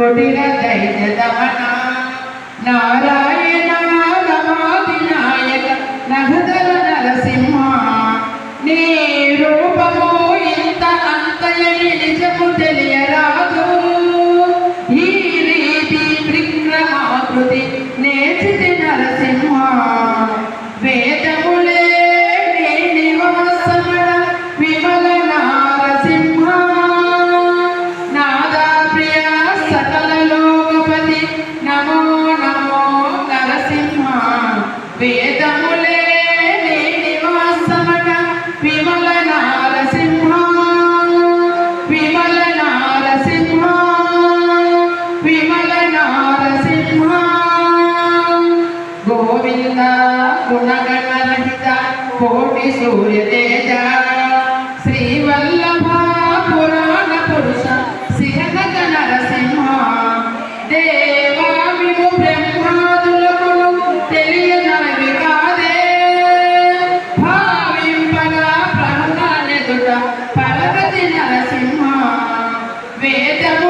కుటిల దైత్య నారాయణ రమాదినాయక నగదల నరసింహ నీ రూపము ఇంత అంతయని నిజము తెలియరాదు ఈ రీతి విక్రమాకృతి నేర్చితి నరసింహ. కోటి సూర్య శ్రీవల్లభ పురాణ పురుష సిహనక నరసింహ. పరగతి సింహ వేదము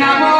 ನಮೋ